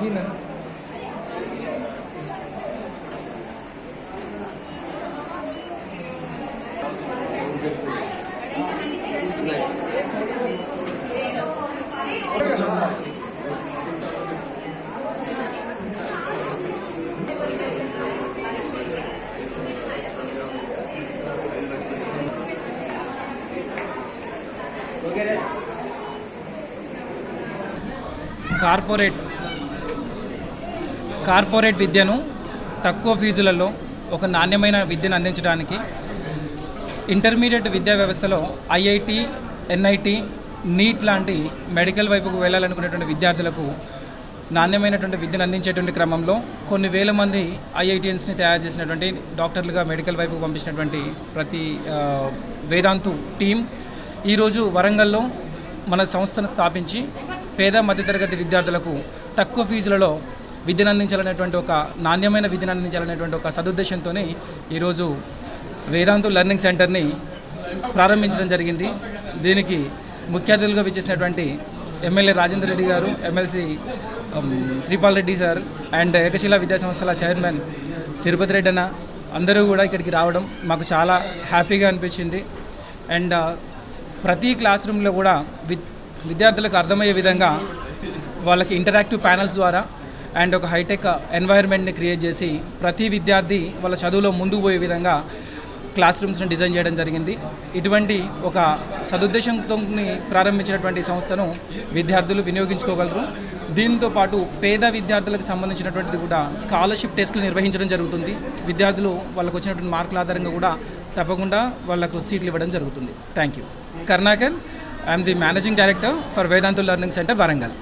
Hina. Corporate corporate విద్యను తక్కువ ఫీజులలో ఒక నాణ్యమైన విద్యను అందించడానికి ఇంటర్మీడియట్ విద్యా వ్యవస్థలో ఐఐటి ఎన్ఐటి నీట్ లాంటి మెడికల్ వైపుకు వెళ్ళాలనుకునేటువంటి విద్యార్థులకు నాణ్యమైనటువంటి విద్యను అందించేటువంటి క్రమంలో కొన్ని వేల మంది ఐఐటిఎన్స్ని తయారు చేసినటువంటి డాక్టర్లుగా మెడికల్ వైపుకు పంపించినటువంటి ప్రతి వేదాంతు టీం ఈరోజు వరంగల్లో మన సంస్థను స్థాపించి పేద మధ్యతరగతి విద్యార్థులకు తక్కువ ఫీజులలో విద్యను అందించాలనేటువంటి ఒక నాణ్యమైన విద్యను అందించాలనేటువంటి ఒక సదుద్దేశంతో ఈరోజు వేదాంతు లెర్నింగ్ సెంటర్ని ప్రారంభించడం జరిగింది. దీనికి ముఖ్య అతిథులుగా విచ్చేసినటువంటి MLA Rajender Reddy garu MLC Sripal Reddy sir and Ekashila విద్యా సంస్థల చైర్మన్ తిరుపతి రెడ్డి అన్న అందరూ కూడా ఇక్కడికి రావడం మాకు చాలా హ్యాపీగా అనిపించింది. అండ్ ప్రతి క్లాస్ రూమ్లో కూడా విద్యార్థులకు అర్థమయ్యే విధంగా వాళ్ళకి ఇంటరాక్టివ్ ప్యానల్స్ ద్వారా అండ్ ఒక హైటెక్ ఎన్వైర్న్మెంట్ని క్రియేట్ చేసి ప్రతి విద్యార్థి వాళ్ళ చదువులో ముందుకు పోయే విధంగా క్లాస్ రూమ్స్ని డిజైన్ చేయడం జరిగింది. ఇటువంటి ఒక సదుద్దేశంతో ప్రారంభించినటువంటి సంస్థను విద్యార్థులు వినియోగించుకోగలరు. దీంతో పాటు పేద విద్యార్థులకు సంబంధించినటువంటిది కూడా స్కాలర్షిప్ టెస్టులు నిర్వహించడం జరుగుతుంది. విద్యార్థులు వాళ్ళకు వచ్చినటువంటి మార్కుల ఆధారంగా కూడా తప్పకుండా వాళ్ళకు సీట్లు ఇవ్వడం జరుగుతుంది. Thank you Karnakar I'm the managing director for Vedantu learning centre Warangal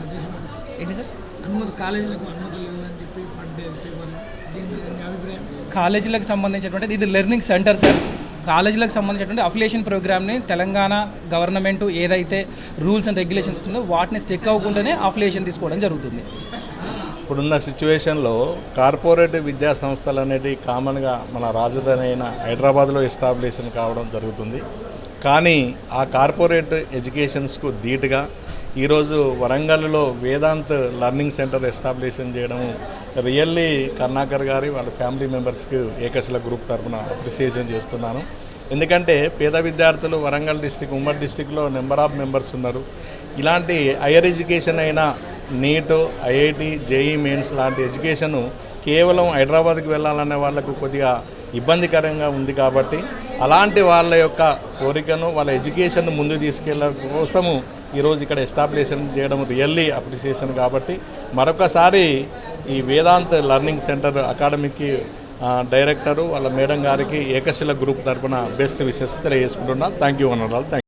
సందేశం ఏంటి సార్? ఏంటి సార్ అనుమతి కాలేజీలకు అనుమతులు లేవు అని చెప్పి పడ్డేది పేపర్లో. దీని అభిప్రాయం? కాలేజీలకు సంబంధించినటువంటి ఇది లెర్నింగ్ సెంటర్ సార్. కాలేజీలకు సంబంధించినటువంటి అఫిలియేషన్ ప్రోగ్రామ్ని తెలంగాణ గవర్నమెంట్ ఏదైతే రూల్స్ అండ్ రెగ్యులేషన్స్ ఉందో వాటిని స్టిక్ అవ్వకుండానే అఫిలియేషన్ తీసుకోవడం జరుగుతుంది. ఇప్పుడున్న సిచ్యువేషన్లో కార్పొరేట్ విద్యా సంస్థలు అనేటివి కామన్గా మన రాజధాని అయిన హైదరాబాద్లో ఎస్టాబ్లిషన్ కావడం జరుగుతుంది. కానీ ఆ కార్పొరేట్ ఎడ్యుకేషన్స్కు ధీటుగా ఈరోజు వరంగల్లో వేదాంత్ లర్నింగ్ సెంటర్ ఎస్టాబ్లిషన్ చేయడం రియల్లీ కర్ణాకర్ గారి వాళ్ళ ఫ్యామిలీ మెంబర్స్కి ఏకశిల గ్రూప్ తరఫున అప్రిసియేషన్ చేస్తున్నాను. ఎందుకంటే పేద విద్యార్థులు వరంగల్ డిస్టిక్ ఉమ్మడి డిస్టిక్లో నెంబర్ ఆఫ్ మెంబర్స్ ఉన్నారు. ఇలాంటి హైయర్ ఎడ్యుకేషన్ అయినా నీట్ ఐఐటి జేఈ మెయిన్స్ లాంటి ఎడ్యుకేషను కేవలం హైదరాబాద్కి వెళ్ళాలనే వాళ్ళకు కొద్దిగా ఇబ్బందికరంగా ఉంది కాబట్టి అలాంటి వాళ్ళ యొక్క కోరికను వాళ్ళ ఎడ్యుకేషన్ ముందు తీసుకెళ్ళడం కోసము ఈరోజు ఇక్కడ ఎస్టాబ్లిషన్ చేయడం రియల్లీ అప్రిసియేషన్ కాబట్టి మరొకసారి ఈ వేదాంత్ లెర్నింగ్ సెంటర్ అకాడమీకి డైరెక్టరు వాళ్ళ మేడం గారికి ఏకశిల గ్రూప్ తరపున బెస్ట్ విషెస్ తెలియజేసుకుంటున్నాను థ్యాంక్ యూ అన్నారు థ్యాంక్